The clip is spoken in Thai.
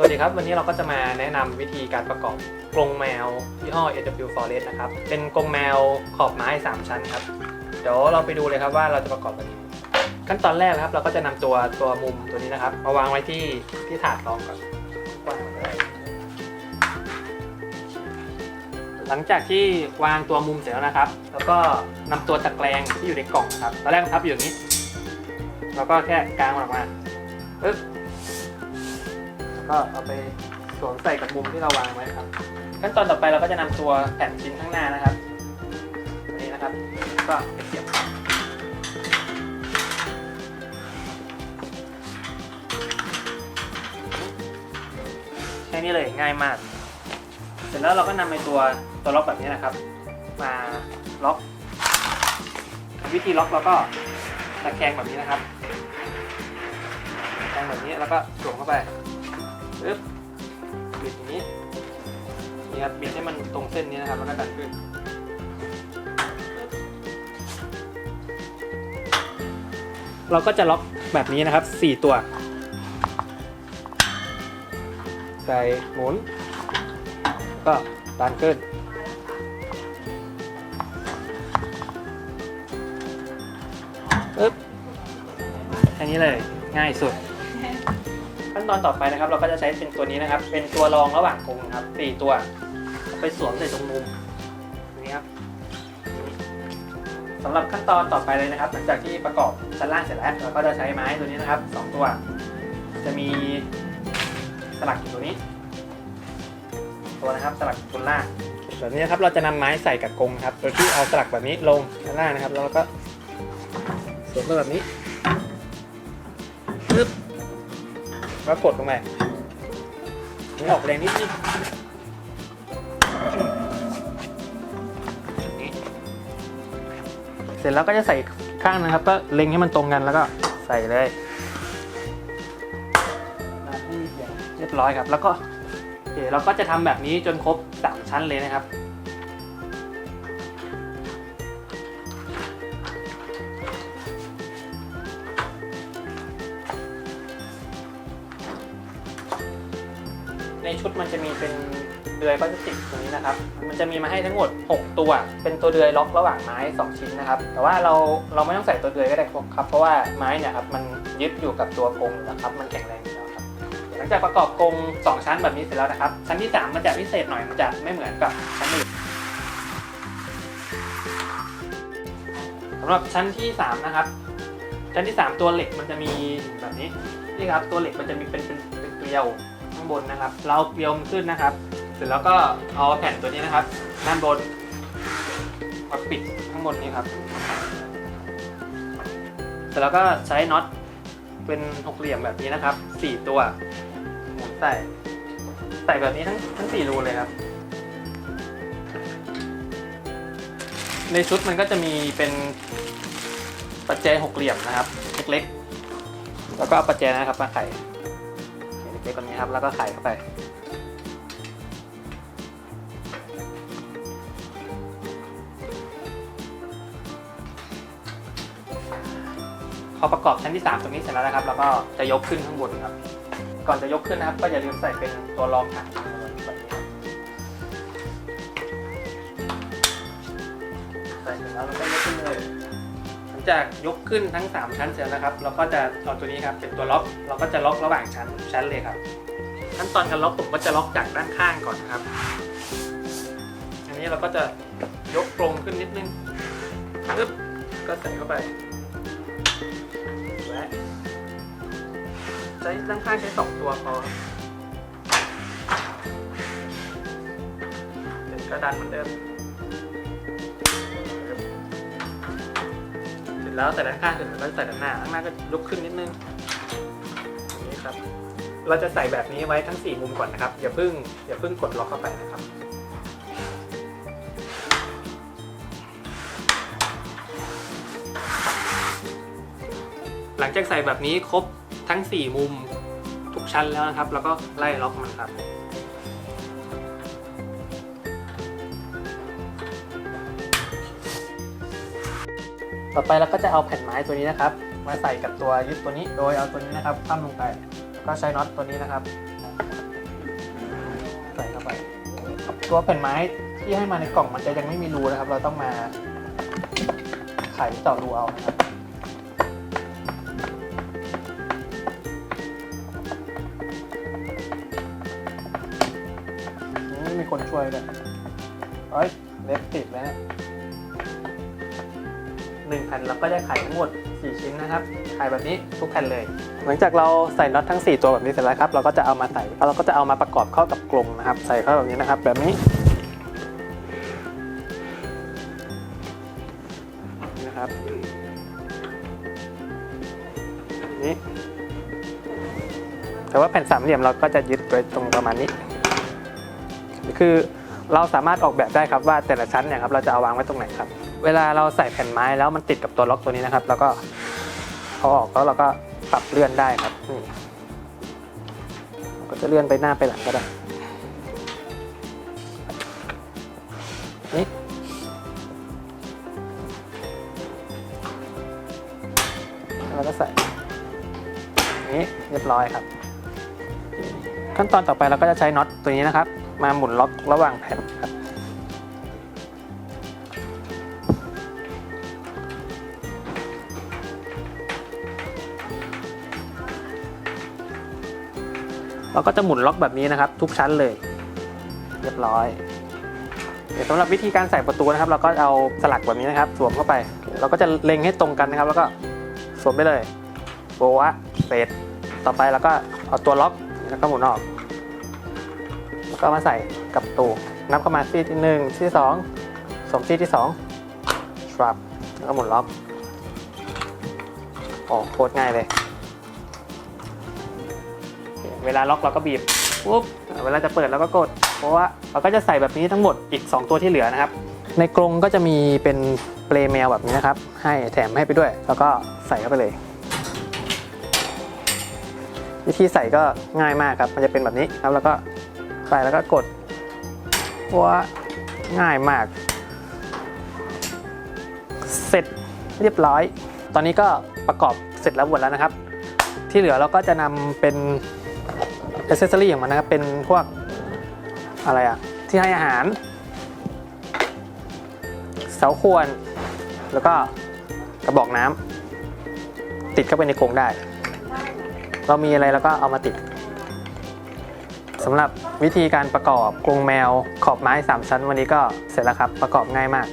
สวัสดีครับ วันนี้เราก็จะมาแนะนำวิธีการประกอบกรงแมวยี่ห้อ AW Forest นะครับ เป็นกรงแมวขอบไม้ 3 ชั้นครับ เดี๋ยวเราไปดูเลยครับว่าเราจะประกอบแบบนี้ขั้นตอนแรกนะครับ เราก็จะนำตัวตัวมุมตัวนี้นะครับ มาวางไว้ที่ที่ถาดรองก่อนวางเลยหลังจากที่วางตัวมุมเสร็จแล้วนะครับ แล้วก็นำตัวตะแกรงที่อยู่ในกล่องครับตอนแรกมันพับอยู่อย่างนี้ แล้วก็แค่กางออกมาปึ๊บ ก็เอาไปสวมใส่กับมุมที่เราวางไว้ครับ ขั้นตอนต่อไปเราก็จะนำตัวแผ่นชิ้นข้างหน้านะครับอันนี้นะครับ ก็ไปเสียบแค่นี้เลยง่ายมาก เสร็จแล้วเราก็นำไอ้ตัวตัวล็อกแบบนี้นะครับ มาล็อก วิธีล็อกเราก็ตะแคงแบบนี้นะครับตะแคงแบบนี้แล้วก็สวมเข้าไป ปึ๊บบิดอย่างนี้นี่ครับบิดให้มันตรงเส้นนี้นะครับแล้วก็ดันขึ้นเราก็จะล็อกแบบนี้นะครับ 4 ตัว ใส่หมุน ก็ดันขึ้น ปึ๊บแค่นี้เลยง่ายสุด ขั้นตอนต่อไปนะครับ เราก็จะใช้เป็นตัวนี้นะครับ เป็นตัวรองระหว่างกรงครับสี่ตัว ไปสวมใส่ตรงมุมนี้ครับสำหรับขั้นตอนต่อไปเลยนะครับ หลังจากที่ประกอบชั้นล่างเสร็จแล้ว เราก็จะใช้ไม้ตัวนี้นะครับสองตัว จะมีสลักอยู่ตัวนี้ ตัวนะครับสลักบนล่างแบบนี้นะครับเราจะนำไม้ใส่กับกรงครับ โดยที่เอาสลักแบบนี้ลงชั้นล่างนะครับ แล้วเราก็สวมไปแบบนี้ปึ๊บ แล้วกดลงไปนี่ออกแรงนิดนิดนี่เสร็จแล้วก็จะใส่ข้างนะครับก็เล็งให้มันตรงกันแล้วก็ใส่เลยเรียบร้อยครับ แล้วก็โอเคเราก็จะทำแบบนี้จนครบ 3 ชั้นเลยนะครับ ในชุดมันจะมีเป็นเดือยพลาสติกตรงนี้นะครับ มันจะมีมาให้ทั้งหมด 6 ตัว เป็นตัวเดือยล็อกระหว่างไม้ 2 ชิ้นนะครับ แต่ว่าเราเราไม่ต้องใส่ตัวเดือยก็ได้ครับ เพราะว่าไม้เนี่ยครับมันยึดอยู่กับตัวกรงอยู่แล้วครับ มันแข็งแรงอยู่แล้วครับ หลังจากประกอบกรง2 ชั้นแบบนี้เสร็จแล้วนะครับ ชั้นที่ 3 มันจะพิเศษหน่อย มันจะไม่เหมือนกับชั้นอื่นสำหรับชั้นที่3นะครับ ชั้นที่ 3 ตัวเหล็กมันจะมีแบบนี้ นี่ครับ ตัวเหล็กมันจะมีเป็นเป็นเป็นเกลียว ข้างบนนะครับ เราเกลียวมันขึ้นนะครับ เสร็จแล้วก็เอาแผ่นตัวนี้นะครับ ด้านบนมาปิดข้างบนนี้ครับ เสร็จแล้วก็ใช้น็อตเป็นหกเหลี่ยมแบบนี้นะครับสี่ตัวหมุนใส่ใส่แบบนี้ทั้งทั้งสี่รูเลยครับ ในชุดมันก็จะมีเป็นปัจเจหกเหลี่ยมนะครับ เล็กๆ แล้วก็เอาปัจเจนะครับมาไข เล็กๆแบบนี้ครับ แล้วก็ไขเข้าไป พอประกอบชั้นที่ 3 ตรงนี้เสร็จแล้วนะครับ แล้วก็จะยกขึ้นข้างบนครับ ก่อนจะยกขึ้นนะครับ ก็อย่าลืมใส่เป็นตัวรองถัง จากยกขึ้นทั้ง 3 ชั้นเสร็จแล้วนะครับ เราก็จะเอาตัวนี้ครับเป็นตัวล็อก เราก็จะล็อกระหว่างชั้นชั้นเลยครับ ขั้นตอนการล็อกผมก็จะล็อกจากด้านข้างก่อนนะครับ อันนี้เราก็จะยกกรงขึ้นนิดนึงปึ๊บก็ใส่เข้าไปและใช้ด้านข้างใช้สองตัวพอเสร็จก็ดันเหมือนเดิม แล้วใส่ด้านข้างเสร็จแล้วใส่ด้านหน้าด้านหน้าก็ยกขึ้นนิดนึงนี้ครับ เราจะใส่แบบนี้ไว้ทั้ง 4 มุมก่อนนะครับ อย่าเพิ่งอย่าเพิ่งกดล็อกเข้าไปนะครับหลังจากใส่แบบนี้ครบทั้ง 4 มุมทุกชั้นแล้วนะครับ แล้วก็ไล่ล็อกมันครับ ต่อไปเราก็จะเอาแผ่นไม้ตัวนี้นะครับ มาใส่กับตัวยึดตัวนี้ โดยเอาตัวนี้นะครับคว่ำลงไปแล้วก็ใช้น็อตตัวนี้นะครับ ใส่เข้าไป ตัวแผ่นไม้ที่ให้มาในกล่องมันจะยังไม่มีรูนะครับ เราต้องมาไขเจาะรูเอานะครับนี่มีคนช่วยด้วยเอ้ยเล็บติดแล้ว เนี่ยหนึ่งแผ่นเราก็จะขายทั้งหมด 4 ชิ้นนะครับขายแบบนี้ทุกแผ่นเลย หลังจากเราใส่น็อตทั้ง 4 ตัวแบบนี้เสร็จแล้วครับเราก็จะเอามาใส่แล้วเราก็จะเอามาประกอบเข้ากับกรงนะครับ ใส่เข้าแบบนี้นะครับ แบบนี้นะครับนี่แต่ว่าแผ่นสามเหลี่ยมเราก็จะยึดไว้ตรงประมาณนี้ คือเราสามารถออกแบบได้ครับว่าแต่ละชั้นเนี่ยครับเราจะเอาวางไว้ตรงไหนครับ เวลาเราใส่แผ่นไม้แล้วมันติดกับตัวล็อกตัวนี้นะครับ แล้วก็เอาออกแล้วเราก็ปรับเลื่อนได้ครับนี่ก็จะเลื่อนไปหน้าไปหลังก็ได้นี่แล้วก็ใส่นี่เรียบร้อยครับ ขั้นตอนต่อไปเราก็จะใช้น็อตตัวนี้นะครับ มาหมุนล็อกระหว่างแผ่นครับ เราก็จะหมุนล็อกแบบนี้นะครับ ทุกชั้นเลย เรียบร้อย เดี๋ยวสำหรับวิธีการใส่ประตูนะครับ เราก็เอาสลักแบบนี้นะครับ สวมเข้าไป เราก็จะเล็งให้ตรงกันนะครับ แล้วก็สวมไปเลยโบวะเสร็จต่อไปเราก็เอาตัวล็อกแล้วก็หมุนออกแล้วก็มาใส่กับตูนับเข้ามาซี่ที่หนึ่งซี่ที่สองสมซี่ที่สองครับแล้วก็หมุนล็อกโอ้โคตรง่ายเลย เวลาล็อกเราก็บีบปุ๊บเวลาจะเปิดเราก็กด เพราะว่าเราก็จะใส่แบบนี้ทั้งหมดอีก 2 ตัวที่เหลือนะครับ ในกรงก็จะมีเป็นเปลแมวแบบนี้นะครับ ให้แถมให้ไปด้วย แล้วก็ใส่เข้าไปเลย วิธีใส่ก็ง่ายมากครับ มันจะเป็นแบบนี้ครับ แล้วก็ใส่แล้วก็กดว่าง่ายมาก เสร็จเรียบร้อย ตอนนี้ก็ประกอบเสร็จแล้วหมดแล้วนะครับ ที่เหลือเราก็จะนำเป็น อเซสซอรี่ของมันนะครับเป็นพวกอะไรอะที่ให้อาหาร เสาควร แล้วก็กระบอกน้ำติดเข้าไปในกรงได้ เรามีอะไรแล้วก็เอามาติดสำหรับวิธีการประกอบกรงแมวขอบไม้ 3 ชั้นวันนี้ก็เสร็จแล้วครับ ประกอบง่ายมาก